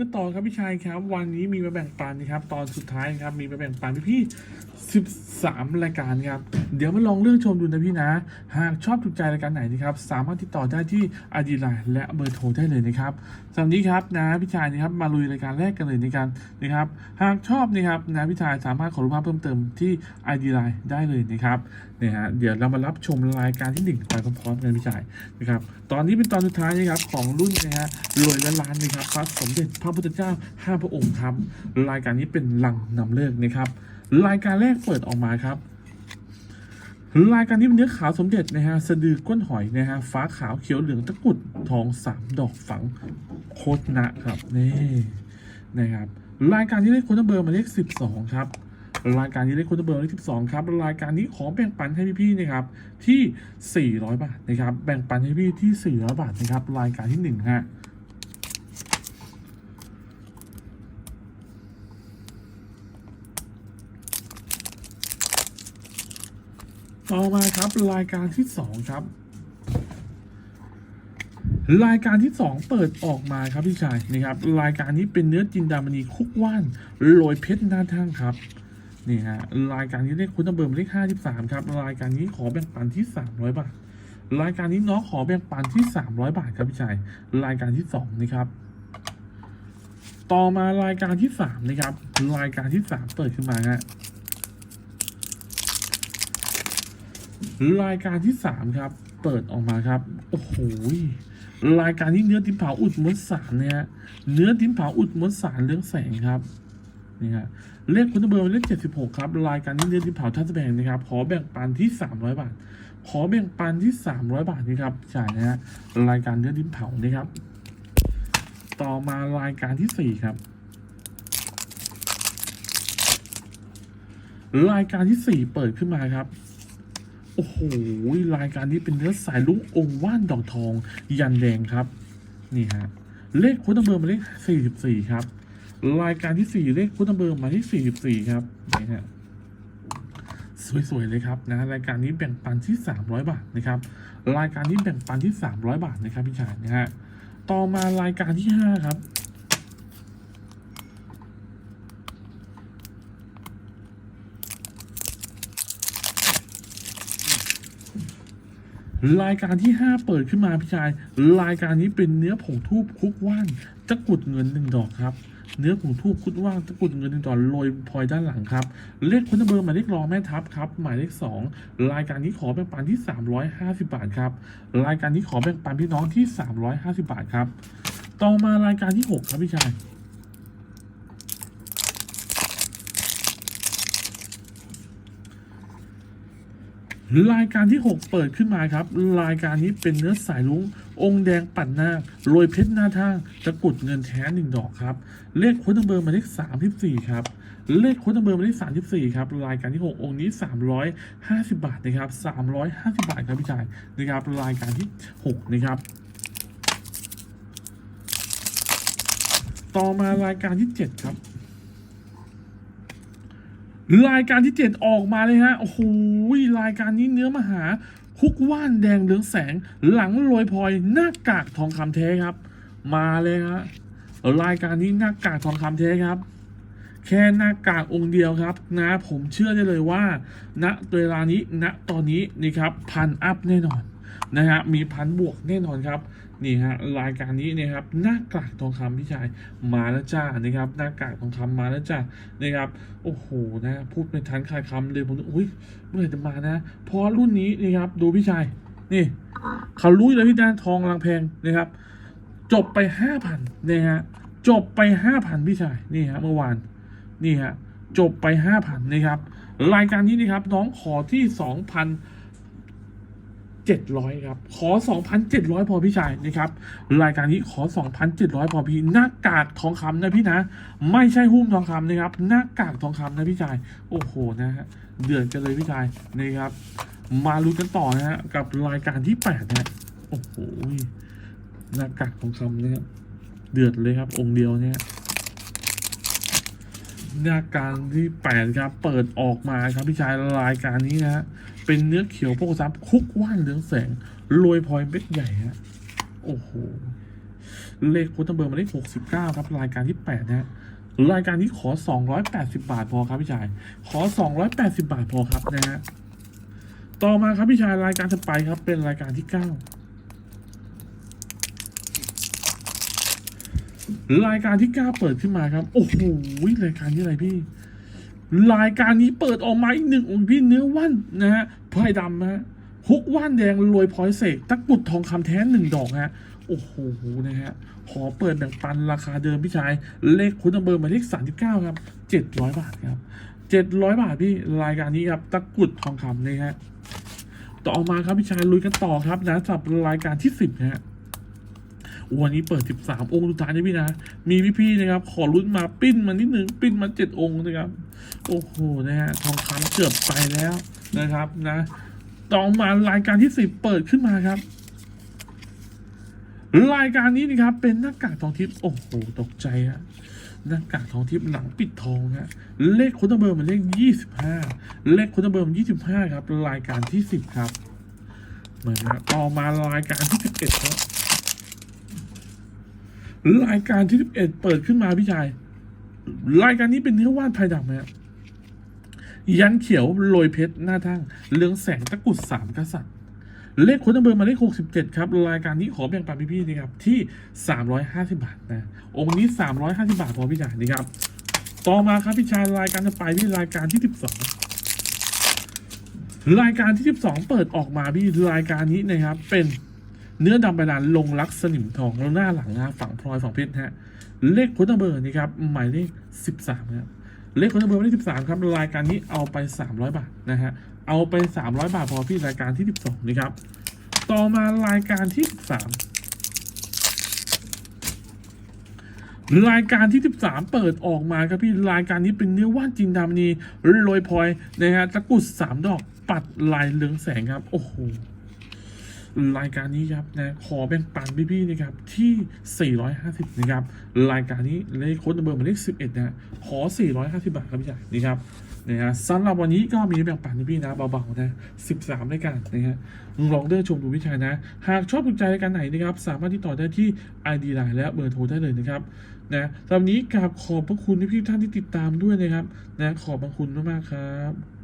ต่อครับพี่ชายครับ วันนี้มีมาแบ่งปันนะครับ ตอนสุดท้ายนะครับมีมาแบ่งปันพี่พี่13รายการครับ เดี๋ยวมาลองเลือกชมดูนะพี่นะ หากชอบถูกใจรายการไหนนะครับ สามารถติดต่อได้ที่อดีไลน์และเบอร์โทรได้เลยนะครับสำหรับนี้ครับนะพี่ชายนะครับมาลุยรายการแรกกันเลยในการนะครับ หากชอบนะครับนะพี่ชายสามารถขอรูปภาพเพิ่มเติมที่ ID Line ได้เลยนะครับ นี่ยฮะเดี๋ยวเรามารับชมรายการที่หนึ่งไปพร้อมๆกันพี่ชายนะครับตอนนี้เป็นตอนสุดท้ายนะครับของรุ่นนะฮะรวยและล้านนะครับพระสมเด็จพระพุทธเจ้าห้าพระองค์ครับรายการนี้เป็นหลังนำเลิกนะครับรายการแรกเปิดออกมาครับรายการนี้เป็นเนื้อขาวสมเด็จนะฮะสะดือก้นหอยนะฮะฟ้าขาวเขียวเหลืองตะกุดทองสามดอกฝังโคตรนะครับนี่นะครับรายการที่เลขคุณเบอร์มาเลขสิบสองครับ รายการนี้เลขคุณเบอร์เลขสิบสองครับรายการนี้ขอแบ่งปันให้พี่ๆนะครับที่สี่ร้อยบาทนะครับแบ่งปันให้พี่ที่สี่ร้อยบาทนะครับรายการที่หนึ่งฮะต่อมาครับรายการที่สองครับ รายการที่สองเปิดออกมาครับพี่ชายนะครับ รายการนี้เป็นเนื้อจินดามณีคุกว่านโรยเพชรหน้าทั้งครับ นี่ฮะรายการนี้เลขคุณตเบอร์หมายเลขห้าที่สามครับรายการนี้ขอแบ่งปันที่สามร้อยบาทรายการนี้น้องขอแบ่งปันที่สามร้อยบาทครับพี่ชายรายการที่สองนะครับ ต่อมารายการที่สามนะครับ รายการที่สามเปิดขึ้นมาฮะรายการที่สามครับ เปิดออกมาครับโอ้โหรายการที่เนื้อติมเผาอุดมวลสารเนี่ยเนื้อติมเผาอุดมวลสารเรื่องแสงครับ นี่ฮะเลขคุณเบอร์เลขเจ็ดสิบหกครับรายการนี้เนื้อติมเผาท่าแสดงนะครับขอแบ่งปันที่สามร้อยบาท ขอแบ่งปันที่สามร้อยบาทนี่ครับจ่ายนะฮะรายการเนื้อติมเผานะครับ ต่อมารายการที่สี่ครับรายการที่สี่เปิดขึ้นมาครับ โอ้โห รายการนี้เป็นเนื้อสายลุงองค์ว่านดอกทอง ยันแดงครับ นี่ฮะ เลขคุณเบอร์หมายเลขสี่สิบสี่ครับ รายการที่สี่เลขคุณเบอร์มายเลขสี่สิบสี่ครับนี่ฮะสวยๆเลยครับนะรายการนี้แบ่งปันที่สามร้อยบาทนะครับรายการนี้แบ่งปันที่สามร้อยบาทนะครับพี่ชายนะฮะต่อมารายการที่ห้าครับรายการที่ 5 เปิดขึ้นมาพี่ชาย รายการนี้เป็นเนื้อผงทูบคุกว่านตะกุดเงินหนึ่งดอกครับ เนื้อผงทูบคุดว่างตะกุดเงินหนึ่อโรยพลอยด้านหลังครับ เลขคุณเบอร์หมายเลขรองแม่ทัพครับ หมายเลขสองรายการนี้ขอแบ่งปันที่ 350 บาทครับ รายการนี้ขอแบ่งปันพี่น้องที่ 350 บาทครับ ต่อมารายการที่ 6 ครับพี่ชาย รายการที่ 6 เปิดขึ้นมาครับ รายการนี้เป็นเนื้อสายลุงองค์แดงปั่นหน้าโรยเพชรหน้าทางตะกุดเงินแท้หนึ่งดอกครับ เลขคุณเบอร์มาเลขสามที่สี่ครับ เลขคุณเบอร์มาเลขสามที่สี่ครับ รายการที่ 6 องค์นี้ 350 บาทนะครับ350 บาทครับพี่ชายนะครับ รายการที่ 6 นะครับต่อมารายการที่ 7 ครับ รายการที่เจ็ดออกมาเลยฮะ โอ้โห รายการนี้เนื้อมหาคุกว่านแดงเหลืองแสง หลังโรยพลอยหน้ากากทองคำแท้ครับ มาเลยฮะ รายการนี้หน้ากากทองคำแท้ครับ แค่หน้ากากองค์เดียวครับ นะผมเชื่อได้เลยว่าณเวลานี้ณตอนนี้นี่ครับพันอัพแน่นอน นะฮะมีพันบวกแน่นอนครับนี่ฮะรายการนี้เนี่ยครับหน้ากากทองคำพี่ชายมาแล้วจ้านะครับหน้ากากทองคำมาแล้วจ้านะครับโอ้โหนะพูดไม่ทันขาดคำเลยผมนึกอุ้ยเมื่อไหร่จะมานะพราะรุ่นนี้นี่ครับดูพี่ชายนี่เขารู้แล้วพี่ด้านทองรังแพงนะครับ จบไปห้าพันนะฮะจบไปห้าพันพี่ชายนี่ฮะเมื่อวานนี่ฮะจบไปห้าพันนะครับรายการนี้นะครับน้องขอที่สองพัน เจ็ดร้อยครับ ขอสองพันเจ็ดร้อยพอพี่ชายนะครับ รายการนี้ขอสองพันเจ็ดร้อยพอพี่หน้ากากทองคำนะพี่นะ ไม่ใช่หุ้มทองคำนะครับ หน้ากากทองคำนะพี่ชาย โอ้โหนะฮะ เดือดกันเลยพี่ชายนะครับ มาลุ้นกันต่อนะฮะกับรายการที่แปดนะฮะโอ้โหหน้ากากทองคำนะครับ เดือดเลยครับองค์เดียวเนี่ย หน้าการที่แปดครับ เปิดออกมาครับพี่ชายรายการนี้นะเป็นเนื้อเขียวโพกซับคุกว่านเหลืองแสงโรยพลอยเม็ดใหญ่ฮะโอ้โห เลขโค้ดเบอร์มายเลขหกสิบเก้าครับ รายการที่แปดนะฮะรายการนี้ขอสองร้อยแปดสิบาทพอครับพี่ชาย ขอสองร้อยแปดสิบาทพอครับนะฮะต่อมาครับพี่ชายรายการถัดไปครับ เป็นรายการที่เก้า รายการที่เก้าเปิดขึ้นมาครับ โอ้โหรายการนี้อะไรพี่ รายการนี้เปิดออกมาอีกหนึ่งองค์พี่เนื้อว่านนะฮะพายดำนะฮะฮุกว่านแดงรวยพอยเสกตะกรุดทองคำแท้หนึ่งดอกฮะโอ้โหนะฮะขอเปิดแบ่งปันราคาเดิมพี่ชาย เลขคุณเบอร์หมายเลขสามสิบเก้าครับเจ็ดร้อยบาทครับเจ็ดร้อยบาทพี่รายการนี้ครับตะกรุดทองคำเลยฮะต่อมาครับพี่ชายลุยกันต่อครับนะสำหรับรายการที่สิบฮะ วันนี้เปิด 13 องค์สุดท้ายนะพี่นะ มีพี่ๆนะครับ ขอลุ้นมาปิ้นมานิดนึง ปิ้นมาเจ็ดองค์นะครับ โอ้โหนะฮะทองคำเกือบไปแล้วนะครับนะ ต่อมารายการที่สิบเปิดขึ้นมาครับ รายการนี้นะครับ เป็นหน้ากากทองทิพย์โอ้โหตกใจฮะหน้ากากทองทิพย์หลังปิดทองฮะเลขคนเบอร์มันเลขยี่สิบห้าเลขคนเบอร์มันยี่สิบห้าครับ รายการที่สิบครับเหมือนนะต่อมารายการที่สิบเอ็ดครับ รายการที่สิบเอ็ดเปิดขึ้นมาพี่ชาย รายการนี้เป็นเนื้อว่านภายดำฮะยันเขียวโรยเพชรหน้าทั้งเรืองแสงตะกุดสามกษัตริย์ เลขคนเบอร์หมายเลข67ครับ รายการนี้ขอแบ่งปันพี่ๆนะครับที่350บาทนะองค์นี้350บาทพอพี่จ่ายนะครับต่อมาครับพี่ชายรายการจะไปที่รายการที่12รายการที่12เปิดออกมาพี่รายการนี้นะครับเป็น เนื้อดำใบลานลงรักสนิมทองแล้วหน้าหลังนะฝั่งพลอยฝั่งเพชรฮะ เลขคนเบอร์นี่ครับหมายเลข13ครับเลขคนเบอร์หมายเลข13ครับรายการนี้เอาไป 300 บาทนะฮะเอาไป 300 บาทพอพี่รายการที่ 12 นะครับ ต่อมารายการที่ 13 รายการที่ 13 เปิดออกมาครับพี่รายการนี้เป็นเนื้อว่านจินดามณีโรยพลอยนะฮะตะกุดสามดอกปัดลายเหลืองแสงครับ โอ้โห รายการนี้ครับนะขอแบ่งปันพี่ๆนะครับที่ 450นะครับรายการนี้เลขโค้ดเบอร์หมายเลข11นะขอ 450 บาทครับพี่ใหญ่นี่ครับนะฮะสำหรับวันนี้ก็มีแบ่งปันพี่ๆนะเบาๆนะ13รายการนะฮะลองเดินชมดูวิชานะ หากชอบถูกใจรายการไหนนะครับ สามารถติดต่อได้ที่ ID Line และเบอร์โทรได้เลยนะครับนะสำหรับนนี้กราบขอบพระคุณพี่ๆท่านที่ติดตามด้วยนะครับนะขอบพระคุณมากๆครับ